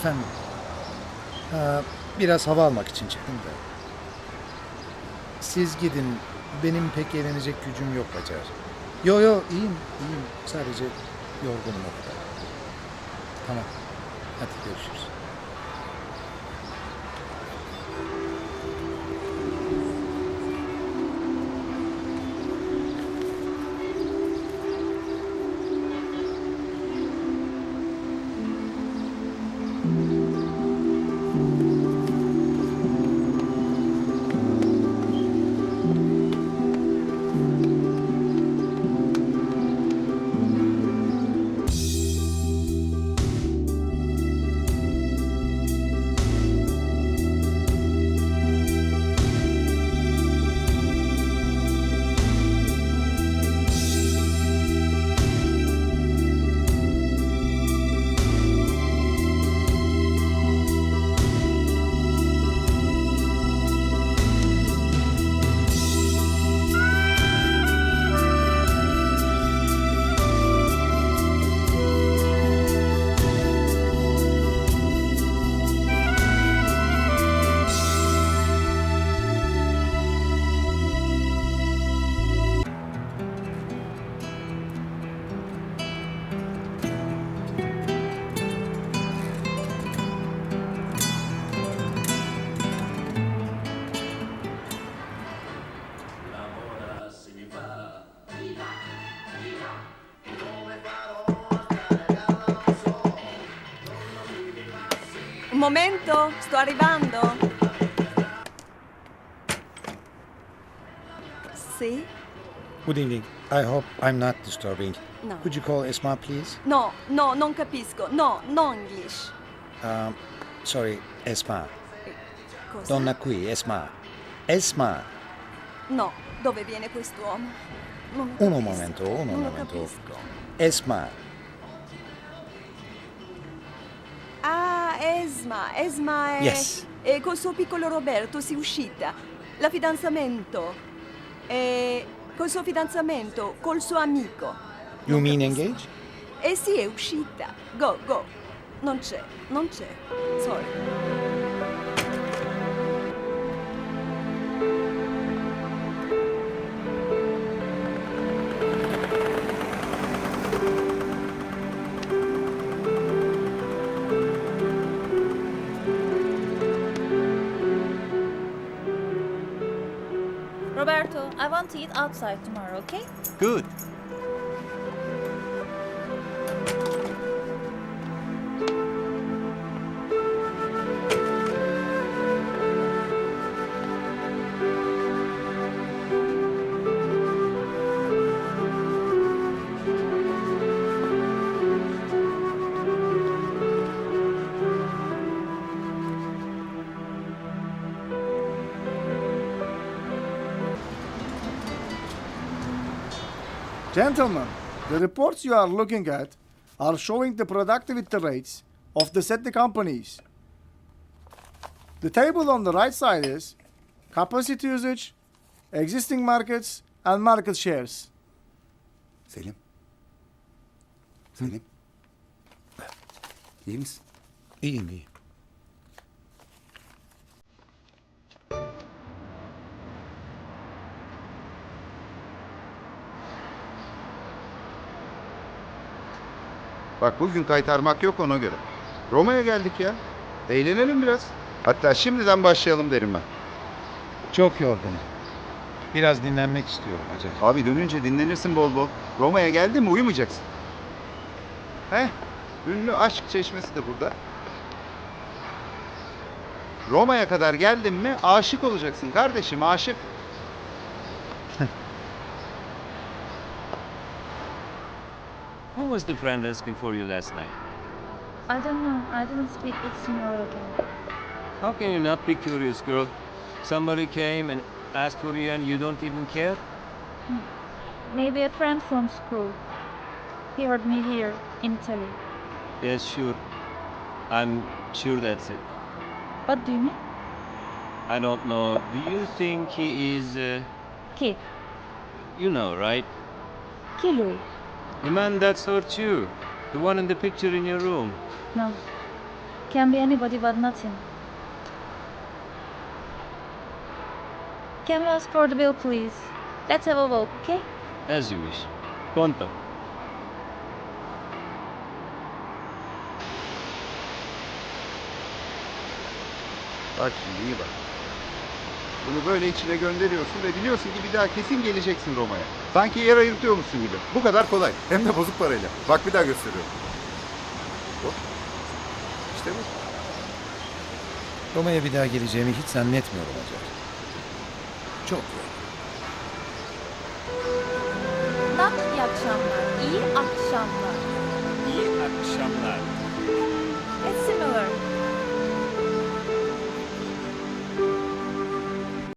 Efendim? Ha, biraz hava almak için çıktım da. Siz gidin. Benim pek eğlenecek gücüm yok Hacer. Yo yo iyiyim iyiyim. Sadece yorgunum o kadar. Tamam. Hadi görüşürüz. 嗯。Momento, sto arrivando. Sì? Good evening. I hope I'm not disturbing. No. Could you call Esma please? No, no, non capisco. No, no English. Um, sorry, Esma. Cosa? Donna qui, Esma. Esma. No, dove viene quest'uomo? Non lo capisco. momento, uno non momento. Esma. Esma, Esma è... Yes. E col suo piccolo Roberto si è uscita. La fidanzamento. E col suo fidanzamento, col suo amico. You Non mean capisco. engage? Eh sì, è uscita. Go, go. Non c'è, non c'è. Sorry. Roberto, I want to eat outside tomorrow, okay? Good. Gentlemen, the reports you are looking at are showing the productivity rates of the SETI companies. The table on the right side is capacity usage, existing markets, and market shares. Selim. Selim. İyi misin? İyiyim iyi. Bak bugün kaytarmak yok ona göre. Roma'ya geldik ya. Eğlenelim biraz. Hatta şimdiden başlayalım derim ben. Çok yorgunum. Biraz dinlenmek istiyorum Hacer. Abi dönünce dinlenirsin bol bol. Roma'ya geldin mi uyumayacaksın. Heh. Ünlü aşk çeşmesi de burada. Roma'ya kadar geldin mi aşık olacaksın kardeşim aşık. Was the friend asking for you last night? I don't know. I didn't speak with Signora again. How can you not be curious, girl? Somebody came and asked for you and you don't even care? Maybe a friend from school. He heard me here in Italy. Yes, sure. I'm sure that's it. What do you mean? I don't know. Do you think he is, uh, Kid. you know, right? Kilo. The man that hurt you. The one in the picture in your room. No. can be anybody but not him. Can we ask for the bill, please? Let's have a walk, okay? As you wish. Pronto. Bak şimdi iyi bak. Bunu böyle içine gönderiyorsun ve biliyorsun ki bir daha kesin geleceksin Roma'ya. Sanki yer ayırtıyormuşsun gibi. Bu kadar kolay. Hem de bozuk parayla. Bak bir daha gösteriyorum. Hop. İşte bu. Roma'ya bir daha geleceğimi hiç zannetmiyorum Hacer. Çok yorgunum. Bak iyi akşamlar. İyi akşamlar. İyi akşamlar.